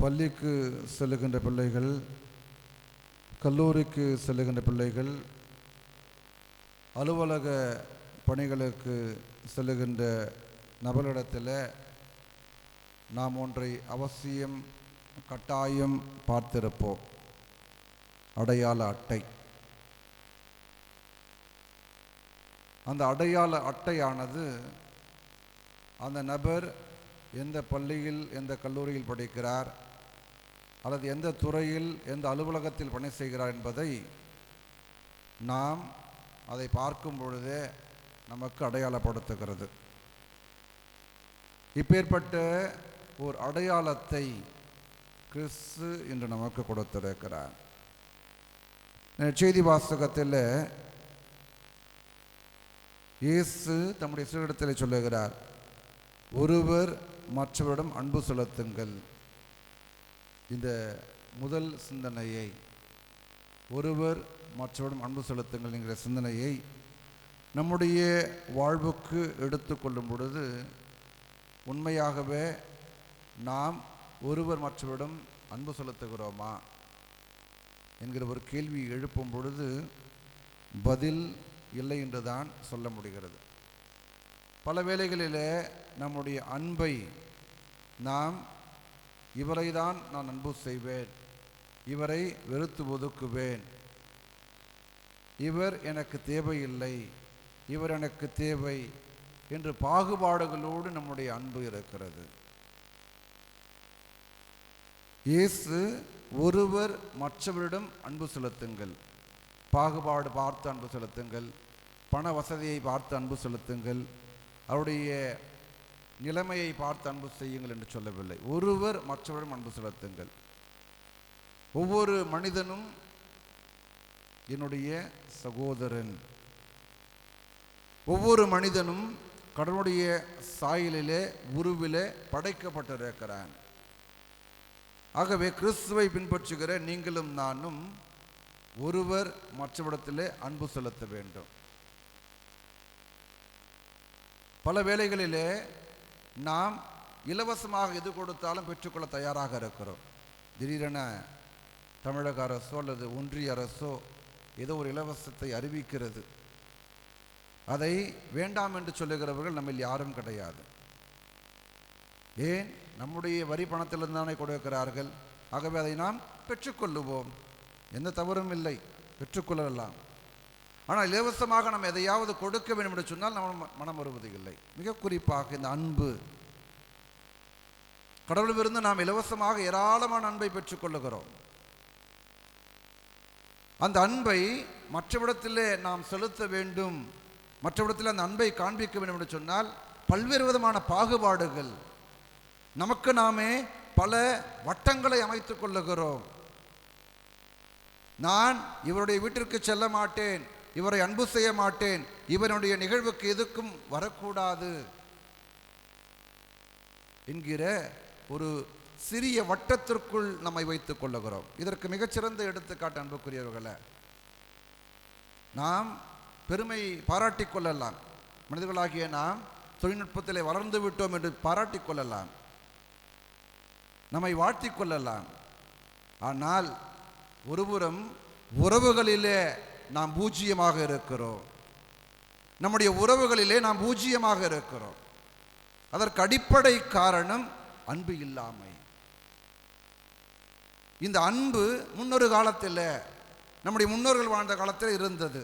பள்ளிக்கு செல்லுகின்ற பிள்ளைகள் கல்லூரிக்கு செல்லுகின்ற பிள்ளைகள் அலுவலக பணிகளுக்கு செல்லுகின்ற நபர்களிடத்தில் நாம் ஒன்றை அவசியம் கட்டாயம் பார்த்திருப்போம். அடையாள அட்டை. அந்த அடையாள அட்டையானது அந்த நபர் எந்த பள்ளியில் எந்த கல்லூரியில் படிக்கிறார் அல்லது எந்த துறையில் எந்த அலுவலகத்தில் பணி செய்கிறார் என்பதை நாம் அதை பார்க்கும் பொழுதே நமக்கு அடையாளப்படுத்துகிறது. இப்பேற்பட்ட ஒரு அடையாளத்தை கிறிஸ்து இன்று நமக்கு கொடுத்திருக்கிறார். செய்தி வாசகத்தில் இயேசு தம்முடைய சீடத்தில் சொல்லுகிறார் ஒருவர் மற்றவரிடம் அன்பு செலுத்துங்கள். இந்த முதல் சிந்தனையை ஒருவர் மற்றவரும் அன்பு செலுத்துங்கள் என்கிற சிந்தனையை நம்முடைய வாழ்வுக்கு எடுத்துக்கொள்ளும் பொழுது உண்மையாகவே நாம் ஒருவர் மற்றவரிடம் அன்பு செலுத்துகிறோமா என்கிற ஒரு கேள்வி எழுப்பும் பொழுது பதில் இல்லை என்று தான் சொல்ல முடிகிறது. பல வேளைகளிலே நம்முடைய அன்பை நாம் இவரை தான் நான் அன்பு செய்வேன். இவரை வெறுத்து ஒதுக்குவேன். இவர் எனக்கு தேவையில்லை. இவர் எனக்கு தேவை என்று பாகுபாடுகளோடு நம்முடைய அன்பு இருக்கிறது. இயேசு ஒருவர் மற்றவரிடம் அன்பு செலுத்துங்கள். பாகுபாடு பார்த்து அன்பு செலுத்துங்கள். பண வசதியை பார்த்து அன்பு செலுத்துங்கள். அவருடைய நிலைமையை பார்த்து அன்பு செய்யுங்கள் என்று சொல்லவில்லை. ஒருவர் மற்றவரிடம் அன்பு செலுத்துங்கள். ஒவ்வொரு மனிதனும் என்னுடைய சகோதரன். ஒவ்வொரு மனிதனும் கடவுளுடைய சாயலிலே உருவிலே படைக்கப்பட்டிருக்கிறான். ஆகவே கிறிஸ்துவை பின்பற்றுகிற நீங்களும் நானும் ஒருவர் மற்றவிடத்திலே அன்பு செலுத்த வேண்டும். பல வேளைகளிலே நாம் இலவசமாக எது கொடுத்தாலும் பெற்றுக்கொள்ள தயாராக இருக்கிறோம். திடீரென தமிழக அரசோ அல்லது ஒன்றிய அரசோ ஏதோ ஒரு இலவசத்தை அறிவிக்கிறது. அதை வேண்டாம் என்று சொல்லுகிறவர்கள் நம்மில் யாரும் கிடையாது. ஏன்? நம்முடைய வரி பணத்திலிருந்து தானே கொடுக்கிறார்கள். ஆகவே அதை நாம் பெற்றுக்கொள்ளுவோம். எந்த தவறும் இல்லை. பெற்றுக்கொள்ளலாம். ஆனால் இலவசமாக நம்ம எதையாவது கொடுக்க வேண்டும் என்று சொன்னால் நம்ம மனம் வருவது இல்லை. மிக குறிப்பாக இந்த அன்பு. கடவுளிலிருந்து நாம் இலவசமாக ஏராளமான அன்பை பெற்றுக்கொள்ளுகிறோம் அந்த அன்பை மற்றவிடத்திலே நாம் செலுத்த வேண்டும். மற்றவிடத்தில் அந்த அன்பை காண்பிக்க வேண்டும் என்று சொன்னால் பல்வேறு விதமான பாகுபாடுகள். நமக்கு நாமே பல வட்டங்களை அமைத்துக் கொள்ளுகிறோம். நான் இவருடைய வீட்டிற்கு செல்ல மாட்டேன். இவரை அன்பு செய்ய மாட்டேன். இவனுடைய நிகழ்வுக்கு எதுக்கும் வரக்கூடாது. என்கிற ஒரு சிறிய வட்டத்திற்குள் நம்மை வைத்துக் கொள்ளுகிறோம். இதற்கு மிகச்சிறந்த எடுத்துக்காட்டு அன்புக்குரியவர்களை. நாம் பெருமை பாராட்டிக் கொள்ளலாம். மனிதர்களாகிய நாம் தொழில்நுட்பத்தில் வளர்ந்து விட்டோம் என்று பாராட்டிக் கொள்ளலாம். நம்மை வாழ்த்திக் கொள்ளலாம். ஆனால் ஒருபுறம் உறவுகளிலே நாம் பூஜ்ஜியமாக இருக்கிறோம். நம்முடைய உறவுகளிலே நாம் பூஜ்ஜியமாக இருக்கிறோம். அதற்கு அடிப்படை காரணம் அன்பு இல்லாமை. இந்த அன்பு முன்னொரு காலத்தில் நம்முடைய முன்னோர்கள் வாழ்ந்த காலத்தில் இருந்தது.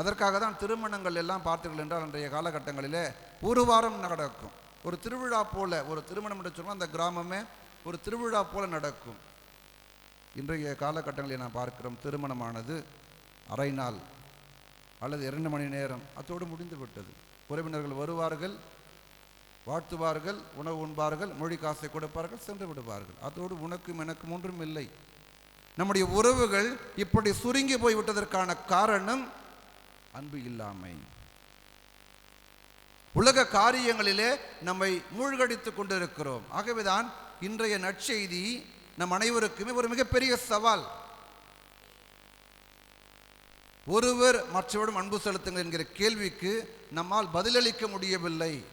அதற்காக தான் திருமணங்கள் எல்லாம் பார்த்தீர்கள் என்றால் அன்றைய காலகட்டங்களில் ஒரு வாரம் நடக்கும். ஒரு திருவிழா போல ஒரு திருமணம் என்று சொன்னால் அந்த கிராமமே ஒரு திருவிழா போல நடக்கும். இன்றைய காலகட்டங்களில் நான் பார்க்கிறோம் திருமணமானது அரை நாள் அல்லது இரண்டு மணி நேரம். அத்தோடு முடிந்து விட்டது உறவினர்கள் வருவார்கள் வாழ்த்துவார்கள் உணவு உண்பார்கள் மொழி காசை கொடுப்பார்கள் சென்று விடுவார்கள். அதோடு உனக்கும் எனக்கும் ஒன்றும் இல்லை. நம்முடைய உறவுகள் இப்படி சுருங்கி போய்விட்டதற்கான காரணம் அன்பு இல்லாமை. உலக காரியங்களிலே நம்மை மூழ்கடித்துக் கொண்டிருக்கிறோம். ஆகவேதான் இன்றைய நற்செய்தி நம் அனைவருக்குமே ஒரு மிகப்பெரிய சவால். ஒருவர் மற்றவரிடம் அன்பு செலுத்துங்கள் என்கிற கேள்விக்கு நம்மால் பதிலளிக்க முடியவில்லை.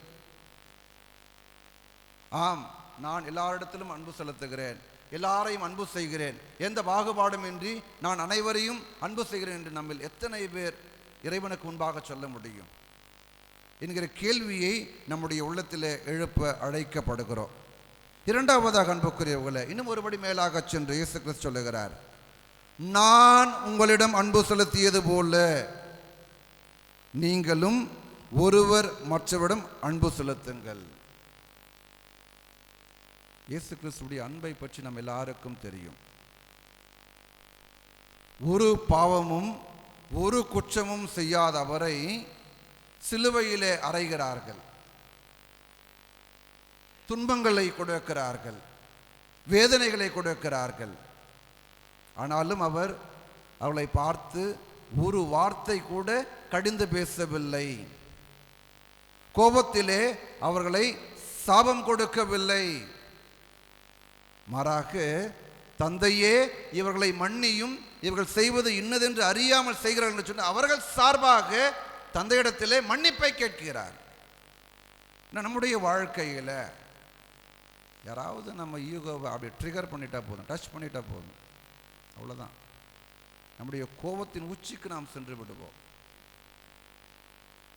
ஆம் நான் எல்லாரிடத்திலும் அன்பு செலுத்துகிறேன் எல்லாரையும் அன்பு செய்கிறேன். எந்த பாகுபாடுமின்றி நான் அனைவரையும் அன்பு செய்கிறேன் என்று நம்மில் எத்தனை பேர் இறைவனுக்கு முன்பாக சொல்ல முடியும்? என்கிற கேள்வியை நம்முடைய உள்ளத்தில் எழுப்ப அழைக்கப்படுகிறோம். இரண்டாவதாக அன்புக்குரியவர்களை இன்னும் ஒருபடி மேலாக சென்று இயேசு கிறிஸ்து சொல்லுகிறார் நான் உங்களிடம் அன்பு செலுத்தியது போல நீங்களும் ஒருவர் மற்றவரிடம் அன்பு செலுத்துங்கள். இயேசு கிறிஸ்துடைய அன்பை பற்றி நம்ம எல்லாருக்கும் தெரியும். ஒரு பாவமும் ஒரு குற்றமும் செய்யாத அவரை சிலுவையிலே அறைகிறார்கள். துன்பங்களை கொடுக்கிறார்கள். வேதனைகளை கொடுக்கிறார்கள். ஆனாலும் அவர் அவளை பார்த்து ஒரு வார்த்தை கூட கடிந்து பேசவில்லை. கோபத்திலே அவர்களை சாபம் கொடுக்கவில்லை. மாறாக தந்தையே இவர்களை மன்னியும் இவர்கள் செய்வது இன்னதென்று அறியாமல் செய்கிறார்கள் என்று சொன்ன அவர்கள் சார்பாக தந்தையிடத்திலே மன்னிப்பை கேட்கிறார். நம்முடைய வாழ்க்கையில் யாராவது நம்ம ஈகோவை அப்படி ட்ரிகர் பண்ணிட்டா போதும் டச் பண்ணிட்டா போதும். அவ்வளோதான் நம்முடைய கோபத்தின் உச்சிக்கு நாம் சென்று விடுவோம்.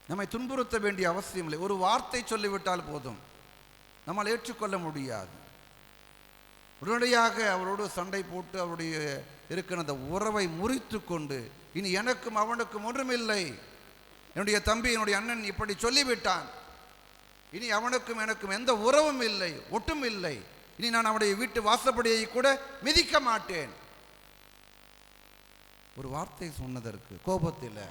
நம்மை துன்புறுத்த வேண்டிய அவசியம் இல்லை. ஒரு வார்த்தை சொல்லிவிட்டால் போதும். நம்மால் ஏற்றுக்கொள்ள முடியாது. உடனடியாக அவரோடு சண்டை போட்டு அவருடைய இருக்கிற அந்த உறவை முறித்து கொண்டு இனி எனக்கும் அவனுக்கும் ஒன்றுமில்லை. என்னுடைய தம்பி என்னுடைய அண்ணன் இப்படி சொல்லிவிட்டான். இனி அவனுக்கும் எனக்கும் எந்த உறவும் இல்லை ஒட்டும் இல்லை இனி நான் அவனுடைய வீட்டு வாசப்படியை கூட மிதிக்க மாட்டேன். ஒரு வார்த்தை சொன்னதற்கு கோபத்தில்.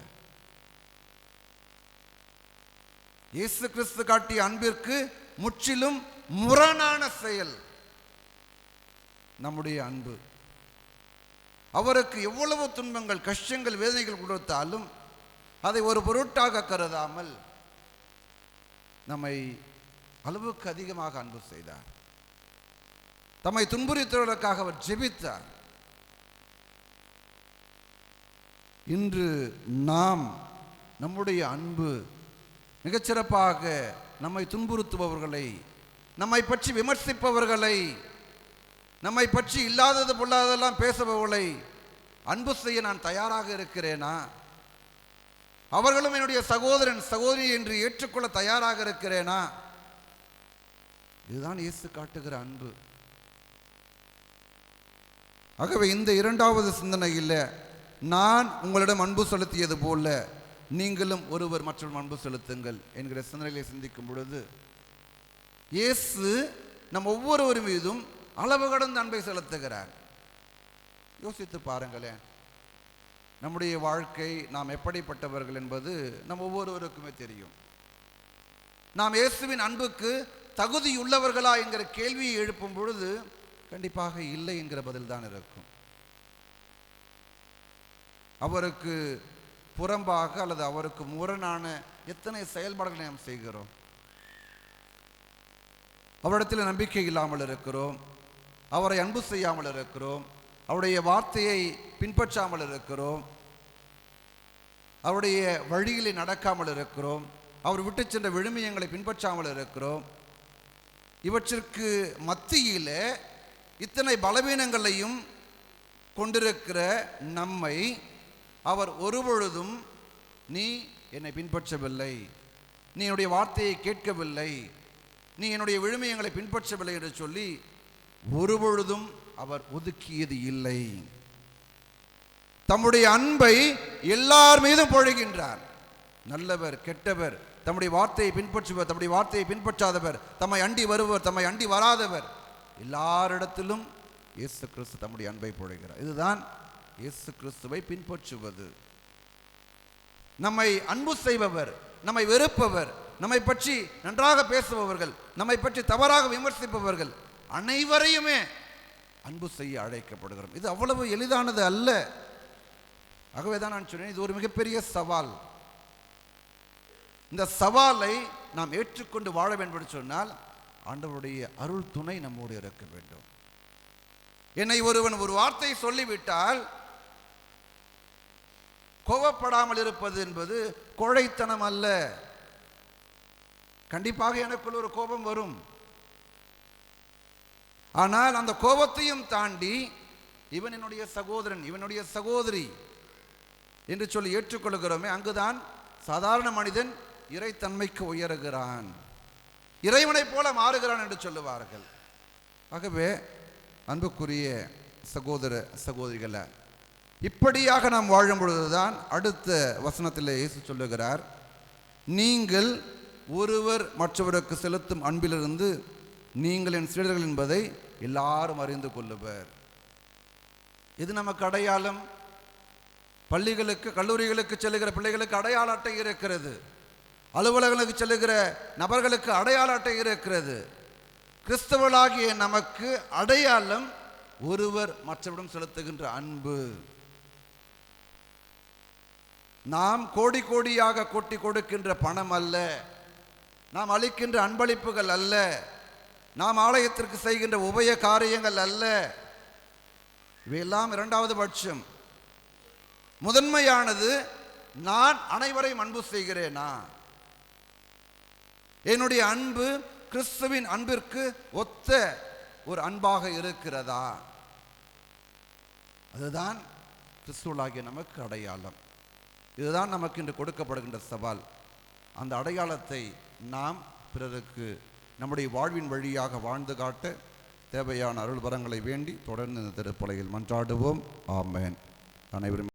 இயேசு கிறிஸ்து காட்டிய அன்பிற்கு முற்றிலும் முரணான செயல். நம்முடைய அன்பு. அவருக்கு எவ்வளவு துன்பங்கள் கஷ்டங்கள் வேதனைகள் கொடுத்தாலும் அதை ஒரு பொருட்டாக கருதாமல் நம்மை அளவுக்கு அதிகமாக அன்பு செய்தார். தம்மை துன்புறுத்துவதற்காக அவர் ஜெபித்தார். இன்று நாம் நம்முடைய அன்பு மிகச்சிறப்பாக நம்மை துன்புறுத்துபவர்களை நம்மை பற்றி விமர்சிப்பவர்களை நம்மை பற்றி இல்லாதது பொல்லாததெல்லாம் பேசுபவர்களை அன்பு செய்ய நான் தயாராக இருக்கிறேனா? அவர்களும் என்னுடைய சகோதரன் சகோதரி என்று ஏற்றுக்கொள்ள தயாராக இருக்கிறேனா? இதுதான் இயேசு காட்டுகிற அன்பு. ஆகவே இந்த இரண்டாவது சிந்தனையில் நான் உங்களிடம் அன்பு செலுத்தியது போல நீங்களும் ஒருவர் மற்றவர் அன்பு செலுத்துங்கள் என்கிற சிந்தனைகளை சிந்திக்கும் பொழுது இயேசு நம் ஒவ்வொருவர் மீதும் அளவு கடந்த அன்பை செலுத்துகிறார். யோசித்து பாருங்களேன். நம்முடைய வாழ்க்கை நாம் எப்படிப்பட்டவர்கள் என்பது நம் ஒவ்வொருவருக்குமே தெரியும். நாம் இயேசுவின் அன்புக்கு தகுதியுள்ளவர்களா என்கிற கேள்வியை எழுப்பும் பொழுது கண்டிப்பாக இல்லை என்கிற பதில் தான் இருக்கும். அவருக்கு புறம்பாக அல்லது அவருக்கு முரணான எத்தனை செயல்பாடுகளை நாம் செய்கிறோம்? அவரிடத்தில் நம்பிக்கை இல்லாமல் இருக்கிறோம். அவரை அன்பு செய்யாமல் இருக்கிறோம். அவருடைய வார்த்தையை பின்பற்றாமல் இருக்கிறோம். அவருடைய வழியிலே நடக்காமல் இருக்கிறோம். அவர் விட்டு சென்ற விழுமியங்களை பின்பற்றாமல் இருக்கிறோம். இவற்றிற்கு மத்தியில் இத்தனை பலவீனங்களையும் கொண்டிருக்கிற நம்மை அவர் ஒருபொழுதும் நீ என்னை பின்பற்றவில்லை. நீ என்னுடைய வார்த்தையை கேட்கவில்லை. நீ என்னுடைய விழுமியங்களை பின்பற்றவில்லை என்று சொல்லி ஒருபொழுதும் அவர் ஒதுக்கியது இல்லை. தம்முடைய அன்பை எல்லார் மீதும் பொழுகின்றார். நல்லவர் கெட்டவர் தம்முடைய வார்த்தையை பின்பற்றுவர் தம்முடைய வார்த்தையை பின்பற்றாதவர் தம்மை அண்டி வருவர் தம்மை அண்டி வராதவர் எல்லாரிடத்திலும் இயேசு கிறிஸ்து தம்முடைய அன்பை பொழுகிறார். இதுதான் இயேசு கிறிஸ்துவை பின்பற்றுவது. நம்மை அன்பு செய்பவர் நம்மை வெறுப்பவர் நம்மை பற்றி நன்றாக பேசுபவர்கள் நம்மை பற்றி தவறாக விமர்சிப்பவர்கள் அனைவரையுமே அன்பு செய்ய அழைக்கப்படுகிறோம். இது அவ்வளவு எளிதானது அல்ல. ஆகவே தான் நான் சொன்னேன் இது ஒரு மிகப்பெரிய சவால். இந்த சவாலை நாம் ஏற்றுக்கொண்டு வாழ வேண்டும் என்று சொன்னால் ஆண்டவருடைய அருள் துணை நம்மோடு இருக்க வேண்டும். என்னை ஒருவன் ஒரு வார்த்தை சொல்லிவிட்டால் கோபப்படாமல் இருப்பது என்பது கோழைத்தனம் அல்ல. கண்டிப்பாக எனக்குள் ஒரு கோபம் வரும். ஆனால் அந்த கோபத்தையும் தாண்டி இவன் என்னுடைய சகோதரன் இவனுடைய சகோதரி என்று சொல்லி ஏற்றுக்கொள்கிறோமே அங்குதான் சாதாரண மனிதன் இறைத்தன்மைக்கு உயருகிறான். இறைவனைப் போல மாறுகிறான் என்று சொல்லுவார்கள். ஆகவே அன்புக்குரிய சகோதர சகோதரிகளை இப்படியாக நாம் வாழும் பொழுதுதான் அடுத்த வசனத்தில் இயேசு சொல்லுகிறார் நீங்கள் ஒருவர் மற்றவருக்கு செலுத்தும் அன்பிலிருந்து நீங்கள் என் சீடர்கள் என்பதை எல்லாரும் அறிந்து கொள்ளுவர். இது நமக்கு அடையாளம். பள்ளிகளுக்கு கல்லூரிகளுக்கு செல்லுகிற பிள்ளைகளுக்கு அடையாள அட்டை இருக்கிறது. அலுவலகங்களுக்கு செல்லுகிற நபர்களுக்கு அடையாள அட்டை இருக்கிறது. கிறிஸ்தவர்களாகிய நமக்கு அடையாளம் ஒருவர் மற்றவரிடம் செலுத்துகின்ற அன்பு. நாம் கோடி கோடியாக கொட்டி கொடுக்கின்ற பணம் அல்ல. நாம் அளிக்கின்ற அன்பளிப்புகள் அல்ல. நாம் ஆலயத்திற்கு செய்கின்ற உபய காரியங்கள் அல்ல. இவையெல்லாம் இரண்டாவது பட்சம். முதன்மையானது நான் அனைவரையும் அன்பு செய்கிறேனா? என்னுடைய அன்பு கிறிஸ்துவின் அன்பிற்கு ஒத்த ஒரு அன்பாக இருக்கிறதா? அதுதான் கிறிஸ்துவலாகிய நமக்கு அடையாளம். இதுதான் நமக்கு இன்று கொடுக்கப்படுகின்ற சவால். அந்த அடையாளத்தை நாம் பிறருக்கு நம்முடைய வாழ்வின் வழியாக வாழ்ந்து காட்ட தேவையான அருள் வரங்களை வேண்டி தொடர்ந்து இந்த திருப்பலையில் மன்றாடுவோம். ஆமேன். அனைவரும்